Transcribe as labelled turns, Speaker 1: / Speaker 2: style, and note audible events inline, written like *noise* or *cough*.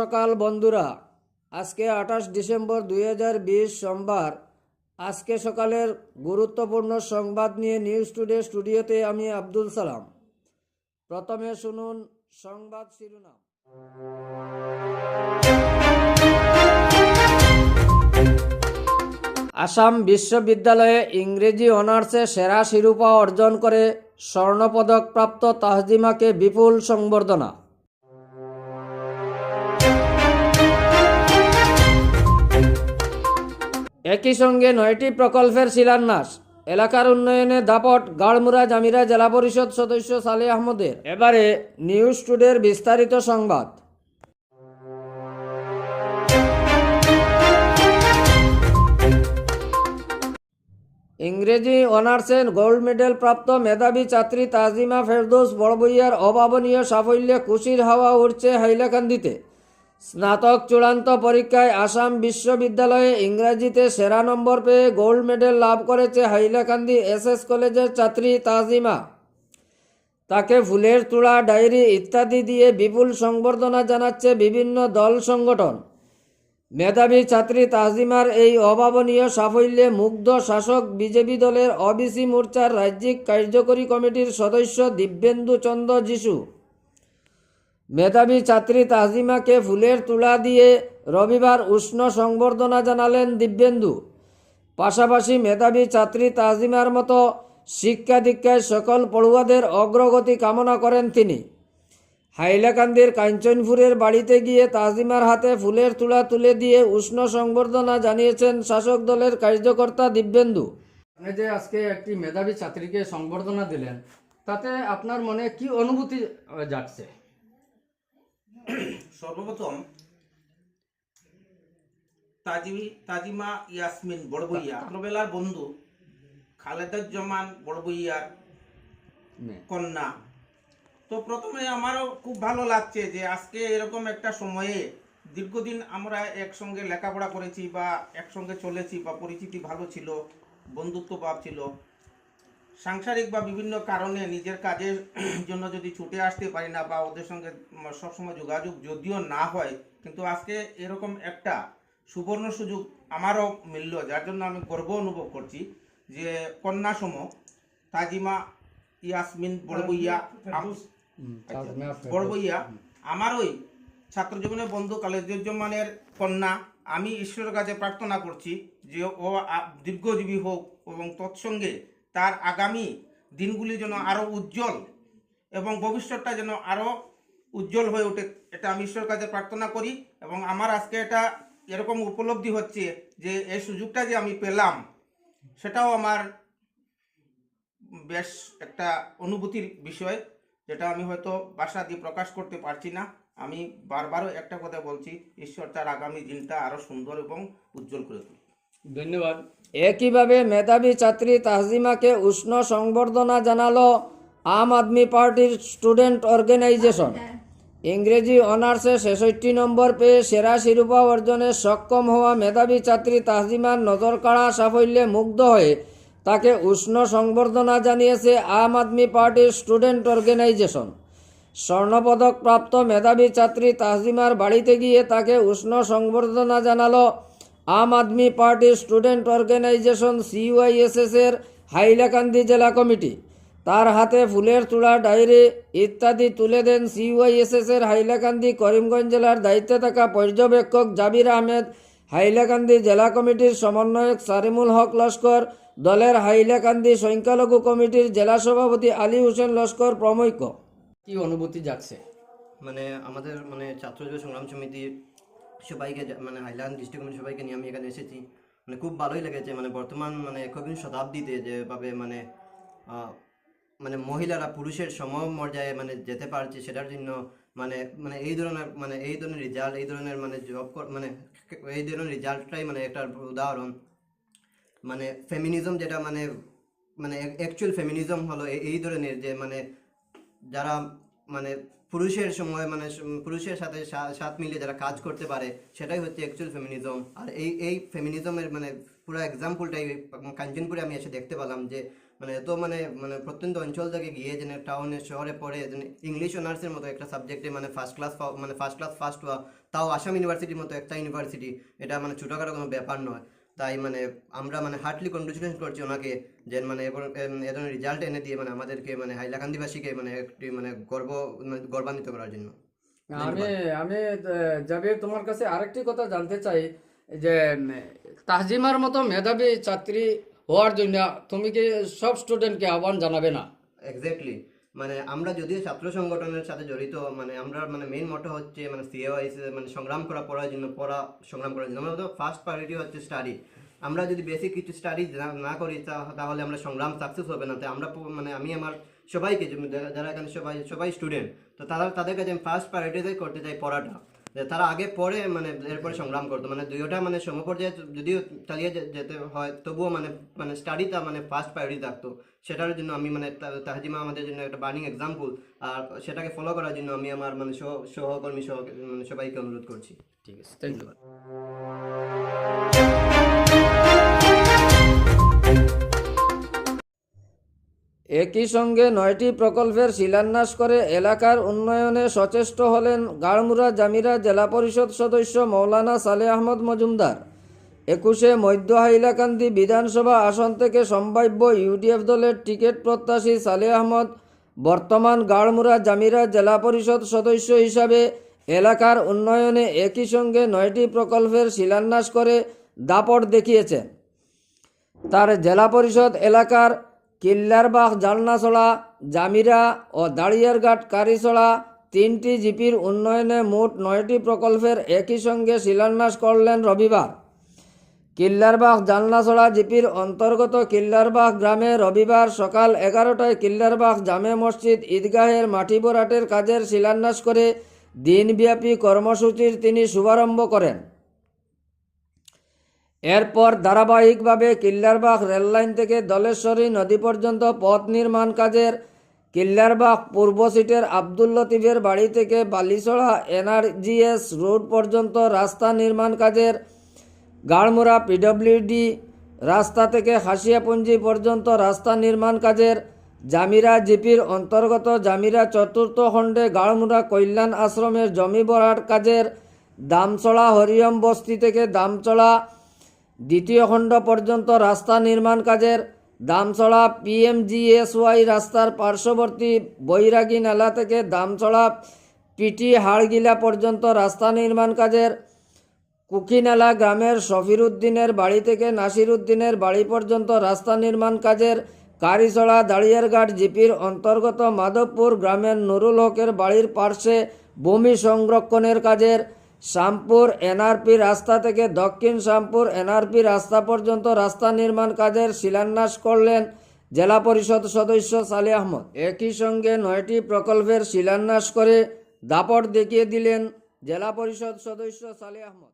Speaker 1: সকাল বন্ধুরা। আজকে আঠাশ ডিসেম্বর দুই হাজার বিশ সোমবার। আজকে সকালের গুরুত্বপূর্ণ সংবাদ নিয়ে নিউজ টুডে স্টুডিওতে আমি আব্দুল সালাম। প্রথমে শুনুন সংবাদ শিরোনাম। আসাম বিশ্ববিদ্যালয়ে ইংরেজি অনার্সে সেরা শিরোপা অর্জন করে স্বর্ণপদক প্রাপ্ত তাহজিমাকে বিপুল সংবর্ধনা। একই সঙ্গে নয়টি প্রকল্পের শিলান্যাস, এলাকার উন্নয়নে দাপট গাড়মুরা জামিরা জেলা পরিষদ সদস্য সালে আহমদের। এবারে নিউজ টুডের বিস্তারিত সংবাদ। ইংরেজি অনার্সে গোল্ড মেডেল প্রাপ্ত মেধাবী ছাত্রী তাজিমা ফেরদৌস বড়বইয়ার অভাবনীয় সাফল্যে খুশির হাওয়া উঠছে হাইলাকান্দিতে। স্নাতক চূড়ান্ত পরীক্ষায় আসাম বিশ্ববিদ্যালয়ে ইংরাজিতে সেরা নম্বর পেয়ে গোল্ড মেডেল লাভ করেছে হাইলাকান্দি এসএস কলেজের ছাত্রী তাজিমা। তাকে ফুলের তুলা, ডায়েরি ইত্যাদি দিয়ে বিপুল সংবর্ধনা জানাচ্ছে বিভিন্ন দল সংগঠন। মেধাবী ছাত্রী তাজিমার এই অভাবনীয় সাফল্যে মুগ্ধ শাসক বিজেপি দলের অবিসি মোর্চার রাজ্যিক কার্যকরী কমিটির সদস্য দিব্যেন্দু চন্দ্র যিশু। মেধাবী ছাত্রী তাজিমাকে ফুলের তুলা দিয়ে রবিবার উষ্ণ সংবর্ধনা জানালেন দিব্যেন্দু। পাশাপাশি মেধাবী ছাত্রী তাজিমার মতো শিক্ষা দীক্ষায় সকল পড়ুয়াদের অগ্রগতি কামনা করেন তিনি। হাইলাকান্দির কাঞ্চনপুরের বাড়িতে গিয়ে তাজিমার হাতে ফুলের তুলা তুলে দিয়ে উষ্ণ সংবর্ধনা জানিয়েছেন শাসক দলের কার্যকর্তা দিব্যেন্দু। আপনি যে আজকে একটি মেধাবী ছাত্রীকে সংবর্ধনা দিলেন, তাতে আপনার মনে কি অনুভূতি জাগছে? *clears throat*
Speaker 2: সর্বপ্রথম তাজিমি তাজিমা ইয়াসমিন বড়বইয়া ছোটবেলার বন্ধু খালেদুজ্জামান বড়বইয়ার কন্যা। তো প্রথমে আমারও খুব ভালো লাগছে যে আজকে এরকম একটা সময়ে দীর্ঘদিন আমরা একসঙ্গে লেখাপড়া করেছি বা একসঙ্গে চলেছি বা পরিচিতি ভালো ছিল বন্ধুত্ব ভাব ছিল। সাংসারিক বা বিভিন্ন কারণে নিজের কাজের *clears throat* জন্য যদি ছুটে আসতে পারি না বা ওদের সঙ্গে সবসময় যোগাযোগ যদিও না হয় কিন্তু আজকে এরকম একটা সুবর্ণ সুযোগ আমারও মিলল যার জন্য আমি গর্ব অনুভব করছি যে কন্যাসম তাজিমা ইয়াসমিন বড়বইয়া বড়বইয়া আমার ওই ছাত্র জীবনের বন্ধু কালেজুজ্জামানের কন্যা আমি ঈশ্বরের কাছে প্রার্থনা করছি যে ও দীর্ঘজীবী হোক এবং তৎসঙ্গে তার আগামী দিনগুলি যেন আরও উজ্জ্বল এবং ভবিষ্যৎটা যেন আরও উজ্জ্বল হয়ে ওঠে, এটা আমি ঈশ্বরের কাছে প্রার্থনা করি এবং আমার আজকে এটা এরকম উপলব্ধি হচ্ছে যে এই সুযোগটা যে আমি পেলাম, সেটাও আমার বেশ একটা অনুভূতির বিষয় যেটা আমি হয়তো বাসা দিয়ে প্রকাশ করতে পারছি না। আমি বারবারও একটা কথা বলছি, ঈশ্বর তার আগামী দিনটা আরও সুন্দর এবং উজ্জ্বল করে তুলবে
Speaker 1: ধন্যবাদ। একইভাবে মেধাবী ছাত্রী তাহজিমাকে উষ্ণ সংবর্ধনা জানালো আম আদমি পার্টির স্টুডেন্ট অর্গানাইজেশন। ইংরেজি অনার্সে ছেষট্টি নম্বর পেয়ে সেরা শিরোপা অর্জনে সক্ষম হওয়া মেধাবী ছাত্রী তাহজিমার নজরকাড়া সাফল্যে মুগ্ধ হয়ে তাকে উষ্ণ সংবর্ধনা জানিয়েছে আম আদমি পার্টির স্টুডেন্ট অর্গানাইজেশন। স্বর্ণপদক প্রাপ্ত মেধাবী ছাত্রী তাহজিমার বাড়িতে গিয়ে তাকে উষ্ণ সংবর্ধনা জানালো আম আদমি পার্টির স্টুডেন্ট অর্গানাইজেশন সিওয়াইএসএস এর হাইলাকান্দি জেলা কমিটি। তার হাতে ফুলের তুলা ডায়েরি ইত্যাদি তুলে দেন সিওয়াইএসএস এর হাইলাকান্দি করিমগঞ্জ জেলার দায়িত্বে থাকা পর্যবেক্ষক জাবির আহমেদ। হাইলাকান্দি জেলা কমিটির সমন্বয়ক সারিমুল হক লস্কর দলের হাইলাকান্দি সংখ্যালঘু কমিটির জেলা সভাপতি আলী হোসেন লস্কর প্রমুখ। কি অনুভূতি যাচ্ছে?
Speaker 3: মানে আমাদের মানে ছাত্র যুব সংগ্রাম সমিতির সবাইকে মানে হাইল্যান্ড কমিটির সবাইকে নিয়ে আমি এখানে এসেছি। মানে খুব ভালোই লেগেছে মানে বর্তমান মানে একবিংশ শতাব্দীতে যেভাবে মানে মানে মহিলারা পুরুষের সমমর্যায়ে মানে যেতে পারছে সেটার জন্য মানে মানে এই ধরনের মানে এই ধরনের রেজাল্ট এই ধরনের মানে জব মানে এই ধরনের রেজাল্টটাই মানে একটা উদাহরণ। মানে ফেমিনিজম যেটা মানে মানে অ্যাকচুয়াল ফেমিনিজম হলো এই ধরনের যে মানে যারা মানে পুরুষের সময় মানে পুরুষের সাথে সাথ মিলিয়ে যারা কাজ করতে পারে, সেটাই হচ্ছে অ্যাকচুয়াল ফেমিনিজম আর এই এই ফেমিনিজমের মানে পুরো এক্সাম্পলটাই কাঞ্চনপুরে আমি এসে দেখতে পেলাম যে মানে এত মানে মানে প্রত্যন্ত অঞ্চল থেকে গিয়ে যেন টাউনে শহরে পড়ে, যেন ইংলিশ অনার্সের মতো একটা সাবজেক্টে মানে ফার্স্ট ক্লাস মানে ফার্স্ট ক্লাস ফার্স্ট হওয়া, তাও আসাম ইউনিভার্সিটির মতো একটা ইউনিভার্সিটি এটা মানে ছোটোখাটো কোনো ব্যাপার নয়। তাই মানে আমরা মানে হার্টলি কনগ্রেচুলেশন করছি ওনাকে যে মানে এ ধরনের রেজাল্ট এনে দিয়ে মানে আমাদেরকে মানে হাইলাকান্দিবাসীকে মানে একটি মানে গর্ব মানে গর্বান্বিত করার জন্য।
Speaker 1: আমি আমি যাবে তোমার কাছে আরেকটি কথা জানতে চাই যে তাহজিমার মতো মেধাবী ছাত্রী হওয়ার জন্য তুমি কি সব স্টুডেন্টকে আহ্বান জানাবে না?
Speaker 3: এক্স্যাক্টলি মানে আমরা যদিও ছাত্র সংগঠনের সাথে জড়িত মানে আমরা মানে মেইন মোটো হচ্ছে মানে সিএওয়াইস মানে সংগ্রাম করা, পড়ার জন্য, পড়া, সংগ্রাম করার জন্য। আমাদের ফার্স্ট প্রায়োরিটি হচ্ছে স্টাডি আমরা যদি বেসিক কিছু স্টাডি না করি তাহলে আমরা সংগ্রাম সাকসেস হবে না। তাই আমরা মানে আমি আমার সবাইকে যারা- এখানে সবাই সবাই স্টুডেন্ট তো তারা, তাদের কাছে আমি ফার্স্ট প্রায়োরিটি করতে চাই পড়াটা। তারা আগে পরে মানে এরপরে সংগ্রাম করতো। মানে দুইটা মানে সমপর্যায়ে যদিও চালিয়ে যেতে হয়, তবুও মানে মানে স্টাডিটা মানে ফার্স্ট প্রায়োরিটি থাকতো। সেটার জন্য আমি মানে তাহাজিমা আমাদের জন্য একটা বার্নিং এক্সাম্পল আর সেটাকে ফলো করার জন্য আমি আমার মানে সহকর্মী সহ মানে সবাইকে অনুরোধ করছি।
Speaker 1: ঠিক আছে থ্যাংক একই সঙ্গে নয়টি প্রকল্পের শিলান্যাস করে এলাকার উন্নয়নে সচেষ্ট হলেন গাড়মুরা জামিরা জেলা পরিষদ সদস্য মৌলানা সালে আহমদ মজুমদার। একুশে মধ্য হাইলাকান্দি বিধানসভা আসন থেকে সম্ভাব্য ইউডিএফ দলের টিকিট প্রত্যাশী সালে আহমদ বর্তমান গাড়মুরা জামিরা জেলা পরিষদ সদস্য হিসাবে এলাকার উন্নয়নে একই সঙ্গে নয়টি প্রকল্পের শিলান্যাস করে দাপট দেখিয়েছেন। তার জেলা পরিষদ এলাকার কিল্লারবাগ জালনাছড়া জামিরা ও দাড়িয়ারঘাট কারিছড়া তিনটি জিপির উন্নয়নে মোট নয়টি প্রকল্পের একই সঙ্গে শিলান্যাস করলেন রবিবার। কিল্লারবাগ জালনাছড়া জিপির অন্তর্গত কিল্লারবাগ গ্রামে রবিবার সকাল এগারোটায় কিল্লারবাগ জামে মসজিদ ঈদগাহের মাটি ভরাটের কাজের শিলান্যাস করে দিনব্যাপী কর্মসূচির তিনি শুভারম্ভ করেন। এরপর ধারাবাহিকভাবে কিল্লারবাগ রেললাইন থেকে দলেশ্বরী নদী পর্যন্ত পথ নির্মাণ কাজের কিল্লারবাগ পূর্ব সিটের আব্দুল লতিফের বাড়ি থেকে বালিছড়া এনআরজিএস রোড পর্যন্ত রাস্তা নির্মাণ কাজের গাড়মুড়া পিডব্লিউডি রাস্তা থেকে হাসিয়াপুঞ্জি পর্যন্ত রাস্তা নির্মাণ কাজের জামিরা জিপির অন্তর্গত জামিরা চতুর্থ খণ্ডে গাড়মুড়া কল্যাণ আশ্রমের জমি ভরাট কাজের দামচড়া হরিয়ম বস্তি থেকে দামচড়া দ্বিতীয় খণ্ড পর্যন্ত রাস্তা নির্মাণ কাজের দামচড়া পিএমজিএসওয়াই রাস্তার পার্শ্ববর্তী বৈরাগী নালা থেকে দামচড়া পিটি হাড়গিলা পর্যন্ত রাস্তা নির্মাণ কাজের কুকিনালা গ্রামের শফির উদ্দিনের বাড়ি থেকে নাসির উদ্দিনের বাড়ি পর্যন্ত রাস্তা নির্মাণ কাজের কারিছড়া দাড়িয়ারঘাট জিপির অন্তর্গত মাধবপুর গ্রামের নুরুল হকের বাড়ির পার্শ্বে ভূমি সংরক্ষণের কাজের শ্যামপুর এনআরপি রাস্তা থেকে দক্ষিণ শ্যামপুর এনআরপি রাস্তা পর্যন্ত রাস্তা নির্মাণ কাজের শিলান্যাস করলেন জেলা পরিষদ সদস্য সালে আহমদ। একই সঙ্গে নয়টি প্রকল্পের শিলান্যাস করে দাপট দেখিয়ে দিলেন জেলা পরিষদ সদস্য সালে আহমদ।